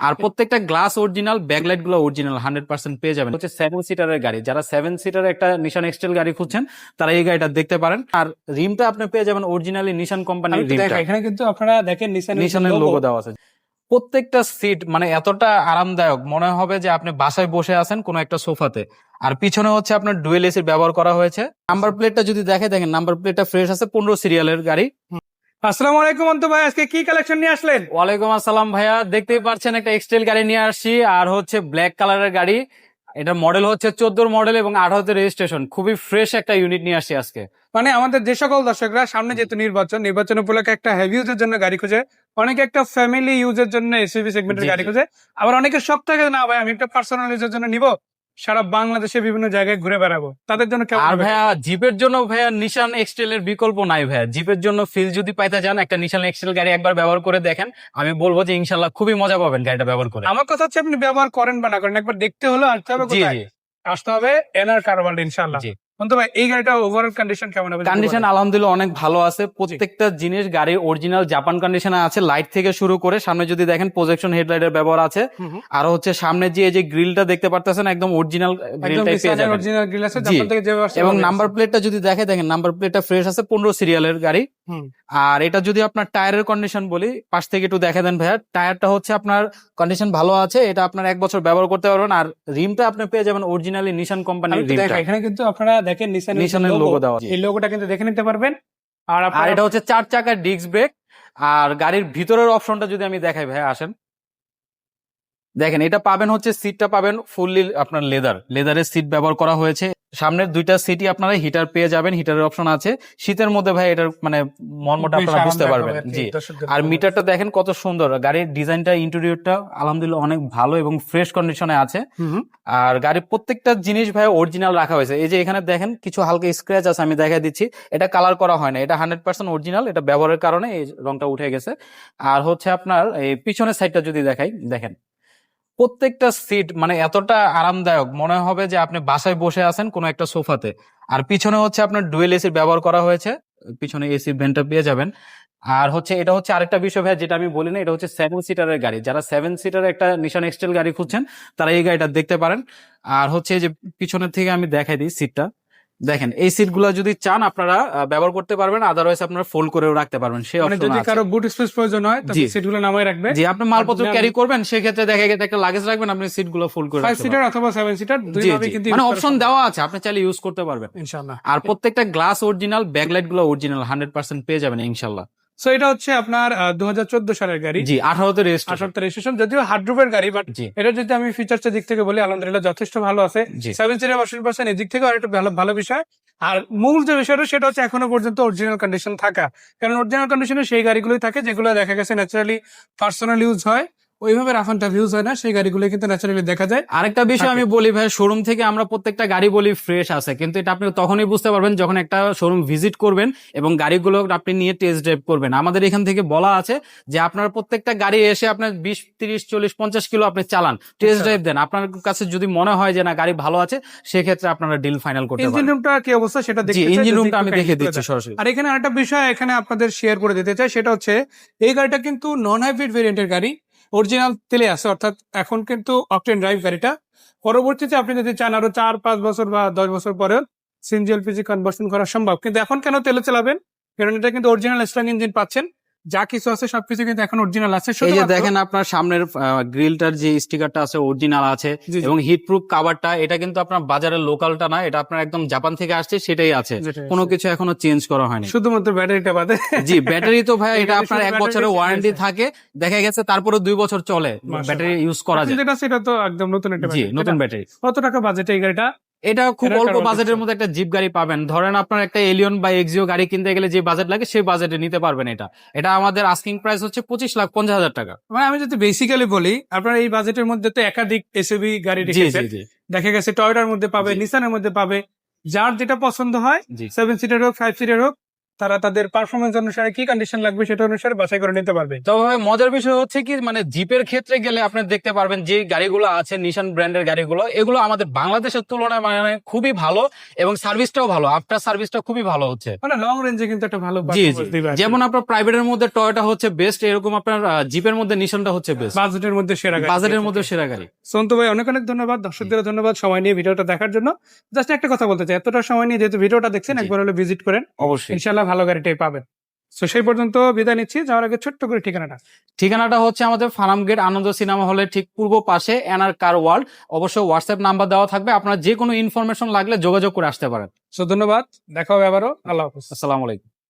আর প্রত্যেকটা glass original ব্যাকলাইটগুলো original hundred percent পেয়ে যাবেন। হচ্ছে সেভেন সিটারের গাড়ি। যারা সেভেন সিটার একটা নিশান এক্সটেল গাড়ি খুঁজছেন তারা এই গাড়িটা দেখতে পারেন। আর রিমটা আপনি পেয়ে যাবেন অরিজিনালি নিশান কোম্পানির রিমটা এখানে কিন্তু আপনারা দেখেন নিশানের নিশানের লোগো দেওয়া আছে। প্রত্যেকটা সিট মানে এতটা আরামদায়ক মনে হবে যে আপনি বাসায় বসে আছেন কোনো একটা সোফাতে। আর পিছনে হচ্ছে আপনার ডুয়েল এসির ব্যবহার করা হয়েছে। নাম্বার প্লেটটা যদি দেখে দেখেন নাম্বার প্লেটটা ফ্রেশ আছে পনেরো সিরিয়ালের গাড়ি। আসসালামু আলাইকুম অন্ত ভাই আজকে কি কালেকশন নিয়ে আসলেন? ওয়ালাইকুম আসসালাম ভাইয়া। দেখতেই পাচ্ছেন একটা এক্সটেল গাড়ি নিয়ে আসছি আর হচ্ছে ব্ল্যাক কালারের গাড়ি। এটা মডেল হচ্ছে চোদ্দোর মডেল এবং আঠারোতে রেজিস্ট্রেশন খুবই ফ্রেশ একটা ইউনিট নিয়ে আসছি আজকে। মানে আমাদের যে সকল দর্শকরা সামনে যেহেতু নির্বাচন নির্বাচন উপলক্ষে একটা হেভি ইউজের জন্য গাড়ি খুঁজে অনেকে একটা ফ্যামিলি ইউজের জন্য এসইভি সেগমেন্টের গাড়ি খুঁজে আবার অনেকের সব থেকে না ভাই আমি একটা পার্সোনাল ইউজের জন্য নিব। সারা বাংলাদেশে বিভিন্ন জায়গায় ঘুরে বেড়াবো। তাদের জন্য আর ভাইয়া জিপের জন্য ভাইয়া নিশান এক্সটেল এর বিকল্প নাই ভাইয়া। জিপের জন্য ফিল যদি পাইতে চান একটা নিশান এক্সটেল গাড়ি একবার ব্যবহার করে দেখেন। আমি বলব যে ইনশাল্লাহ খুবই মজা পাবেন গাড়িটা ব্যবহার করে। আমার কথা হচ্ছে আপনি ব্যবহার করেন বা না করেন একবার দেখতে হলো আসতে হবে আসতে হবে এনআর কারবার ইনশাল্লাহ। অন্ত ভাই এই গাড়িটা ওভারঅল কন্ডিশন কেমন হবে? কন্ডিশন আলহামদুলিল্লাহ অনেক ভালো আছে। প্রত্যেকটা জিনিস গাড়ির অরিজিনাল জাপান কন্ডিশনে আছে। লাইট থেকে শুরু করে সামনে যদি দেখেন প্রজেকশন হেডলাইটের ব্যবহার আছে। আর হচ্ছে সামনে যে যে গ্রিলটা দেখতে পারতেছেন একদম অরিজিনাল গ্রিলটাই পেয়ে যাবেন। অরিজিনাল গ্রিল আছে? জাপান থেকে যেভাবে এবং নাম্বার। প্লেটটা যদি দেখে দেখেন নাম্বার প্লেটটা ফ্রেশ আছে পনেরো সিরিয়ালের গাড়ি। আর এটা যদি আপনার টায়ারের কন্ডিশন বলি পাশ থেকে একটু দেখে দেন ভাইয়া টায়ারটা হচ্ছে আপনার কন্ডিশন ভালো আছে এটা আপনার এক বছর ব্যবহার করতে পারবেন আর রিমটা আপনি পেয়ে যাবেন অরিজিনালি নিশান কোম্পানির রিমটা। এখানে কিন্তু আপনারা দেখেন নিশানের নিশানের লোগো দেওয়া আছে। এই লোগোটা কিন্তু দেখে নিতে পারবেন। আর আর এটা হচ্ছে চার চাকার ডিস্ক ব্রেক আর গাড়ির ভিতরের অপশনটা যদি আমি দেখাই ভাইয়া আসেন। দেখেন এটা পাবেন হচ্ছে সিটটা পাবেন ফুললি আপনার লেদার লেদারের সিট ব্যবহার করা হয়েছে। সামনের দুইটা সিটি আপনারা হিটার পেয়ে যাবেন হিটারের অপশন আছে। শীতের মধ্যে ভাই এটার মানে মর্মটা আপনারা বুঝতে পারবেন জি। আর মিটারটা দেখেন কত সুন্দর গাড়ির ডিজাইনটা ইন্টেরিয়রটা আলহামদুলিল্লাহ অনেক ভালো এবং ফ্রেশ কন্ডিশনে আছে। আর গাড়ির প্রত্যেকটা জিনিস ভাই অরিজিনাল রাখা হয়েছে। এই যে এখানে দেখেন কিছু হালকা স্ক্র্যাচ আছে আমি দেখা দিচ্ছি। এটা কালার করা হয় না এটা হান্ড্রেড পার্সেন্ট অরিজিনাল এটা ব্যবহারের কারণে এই রংটা উঠে গেছে। আর হচ্ছে আপনার এই পিছনের সাইডটা যদি দেখাই দেখেন। প্রত্যেকটা সিট মানে এতটা আরামদায়ক, মনে হবে যে আপনি বাসায় বসে আছেন কোনো একটা সোফাতে। আর পিছনে হচ্ছে আপনার ডুয়েল এসির ব্যবহার করা হয়েছে। পিছনে এসি ভেন্টটা পেয়ে যাবেন। আর হচ্ছে এটা হচ্ছে আরেকটা বিষয় ভাই, যেটা আমি বলি না, এটা হচ্ছে সেভেন সিটারের গাড়ি। যারা সেভেন সিটার একটা নিশান এক্সটেল গাড়ি খুঁজছেন, তারা এই গাড়িটা দেখতে পারেন। আর হচ্ছে যে পিছনের থেকে আমি দেখাই দিই সিটটা দেখেন এই সিটগুলা যদি চান আপনারা ব্যবহার করতে পারবেন আদারওয়াইজ আপনারা ফোল্ড করেও রাখতে পারবেন সেই মানে অপশন যদি কারও বুট স্পেস প্রয়োজন হয় তাহলে তবে সিটগুলো নামায় রাখবেন জি আপনি মালপত্র ক্যারি করবেন সেই ক্ষেত্রে দেখা গেছে একটা লাগেজ রাখবেন আপনি সিটগুলো ফোল্ড করে ফাইভ রাখতে সিটার অথবা সেভেন সিটার দুই ভাবে কিন্তু মানে অপশন দেওয়া আছে আপনি চাইলে ইউজ করতে পারবেন। ইনশাআল্লাহ। আর প্রত্যেকটা গ্লাস অরিজিনাল ব্যাকলাইটগুলো অরিজিনাল হান্ড্রেড পার্সেন্ট পেয়ে যাবেন ইনশাল্লাহ সো এটা হচ্ছে আপনার দু চোদ্দ সালের গাড়ি। জি আঠারোতে আঠারোতে রেজিস্ট্রেশন যদিও হার্ড্রুপের গাড়ি বাট এটা যদি আমি ফিচার্সের দিক থেকে বলি আলহামদুলিল্লাহ যথেষ্ট ভালো আছে। সেভেন সিটার পার্সেন্ট পার্সেন্ট এদিক থেকে আরেকটা ভালো ভালো বিষয়। আর মূল যে বিষয়টা সেটা হচ্ছে এখনও পর্যন্ত অরিজিনাল কন্ডিশন থাকা। কারণ অরিজিনাল কন্ডিশনে সেই গাড়িগুলোই থাকে যেগুলো দেখা গেছে ন্যাচারালি পার্সোনাল ইউজ হয়। ওইভাবে রাফান ভিউজ হয় না সেই গাড়িগুলো কিন্তু ন্যাচারালি দেখা যায়। আরেকটা বিষয় আমি বলি ভাই শোরুম থেকে আমরা প্রত্যেকটা গাড়ি বলি ফ্রেশ আছে কিন্তু এটা আপনি তখনই বুঝতে পারবেন যখন একটা শোরুম ভিজিট করবেন এবং গাড়িগুলো আপনি নিয়ে টেস্ট ড্রাইভ করবেন। আমাদের এখান থেকে বলা আছে যে আপনার প্রত্যেকটা গাড়ি এসে আপনার বিশ তিরিশ চল্লিশ পঞ্চাশ কিলো আপনি চালান টেস্ট আচ্ছা। ড্রাইভ দেন। আপনার কাছে যদি মনে হয় যে না গাড়ি ভালো আছে সেক্ষেত্রে আপনারা ডিল ফাইনাল করতে ইঞ্জিন রুমটা কি অবস্থা? সেটা চাই, ইঞ্জিন রুমটা আমি দেখে দিচ্ছি সরাসরি। আর এখানে আরেকটা বিষয় এখানে আপনাদের শেয়ার করে দিতে চাই সেটা হচ্ছে এই গাড়িটা কিন্তু নন হাইব্রিড ভেরিয়েন্টের গাড়ি। অরিজিনাল তেলে আছে, অর্থাৎ এখন কিন্তু অকটেন ড্রাইভ গাড়িটা। পরবর্তীতে আপনি যদি চান আরও চার, পাঁচ বছর বা দশ বছর পরেও সিএনজি এলপিজি কনভার্সন করা সম্ভব। কিন্তু এখন কেন তেলে চালাবেন? কারণ এটা কিন্তু অরিজিনাল স্ট্রং ইঞ্জিন পাচ্ছেন। যা কিছু আছে সবকিছু কিন্তু এখন অরিজিনাল আছে। এই যে দেখেন আপনার সামনের গ্রিলটার যে স্টিকারটা আছে অরিজিনাল আছে। এবং হিট প্রুফ কাভারটা এটা কিন্তু আপনার বাজারের লোকালটা না এটা আপনার একদম জাপান থেকে আসছে সেটাই আছে। কোনো কিছু এখনও চেঞ্জ করা হয়নি। শুধুমাত্র ব্যাটারিটা বাদে। জি ব্যাটারি তো ভাই এটা আপনার এক বছরের ওয়ারেন্টি থাকে দেখা গেছে তারপরে দুই বছর চলে। ব্যাটারি ইউজ করা যায়। যেটা সেটা তো একদম নতুন একটা জি নতুন ব্যাটারি। কত টাকা বাজেট এই গাড়িটা? এটা খুব অল্প বাজেটের মধ্যে একটা জিপ গাড়ি পাবেন। ধরেন আপনার একটা এলিয়ন বা এক্সিও গাড়ি কিনতে গেলে যে বাজেট লাগে সেই বাজেটে নিতে পারবেন এটা। এটা আমাদের আস্কিং প্রাইস হচ্ছে পঁচিশ লাখ পঞ্চাশ হাজার টাকা। মানে আমি যদি বেসিক্যালি বলি আপনার এই বাজেটের মধ্যে তো একাধিক এসবি গাড়ি দেখা গেছে টয়টার মধ্যে পাবে। নিসানের মধ্যে পাবে। যার যেটা পছন্দ হয় সেভেন সিটার হোক ফাইভ সিটার হোক তারা তাদের পারফরমেন্স অনুসারে কি কন্ডিশন লাগবে সেটা অনুসারে বাছাই করে নিতে পারবে। তবে মজার বিষয় হচ্ছে কি মানে জিপের ক্ষেত্রে গেলে আপনি দেখতে পারবেন যে গাড়িগুলো আছে নিশান ব্র্যান্ডের গাড়িগুলো এগুলো আমাদের বাংলাদেশের তুলনায় মানে খুবই ভালো এবং সার্ভিসটাও ভালো আফটার সার্ভিসটা খুবই ভালো হচ্ছে। মানে লং রেঞ্জে কিন্তু একটা ভালো জি জি। যেমন আপনার প্রাইভেটের মধ্যে টয়োটা হচ্ছে বেস্ট এরকম আপনার জিপের মধ্যে নিশানটা হচ্ছে বেস্ট বাজেটের মধ্যে সেরা গাড়ি। বাজেটের মধ্যে সেরা গাড়ি। সন্তু ভাই অনেক অনেক ধন্যবাদ। দর্শকদের ধন্যবাদ সময় নিয়ে ভিডিওটা দেখার জন্য। জাস্ট একটা কথা বলতে চাই এতটা সময় নিয়ে যেহেতু ভিডিওটা দেখছেন একবার হলে ভিজিট করেন। অবশ্যই। ইনশাল্লাহ ভালো গাড়িটাই পাবেন। তো সেই পর্যন্ত বিদায় নিচ্ছি। যাওয়ার আগে ছোট্ট করে ঠিকানাটা। ঠিকানাটা হচ্ছে আমাদের ফার্ম গেট আনন্দ সিনেমা হলের ঠিক পূর্ব পাশে এনআর কার ওয়ার্ল্ড। অবশ্যই হোয়াটসঅ্যাপ নাম্বার দেওয়া থাকবে। আপনার যে কোনো ইনফরমেশন লাগলে যোগাযোগ করে আসতে পারেন। সো ধন্যবাদ। দেখা হবে আবারও। আল্লাহ হাফিজ। আসসালামু আলাইকুম।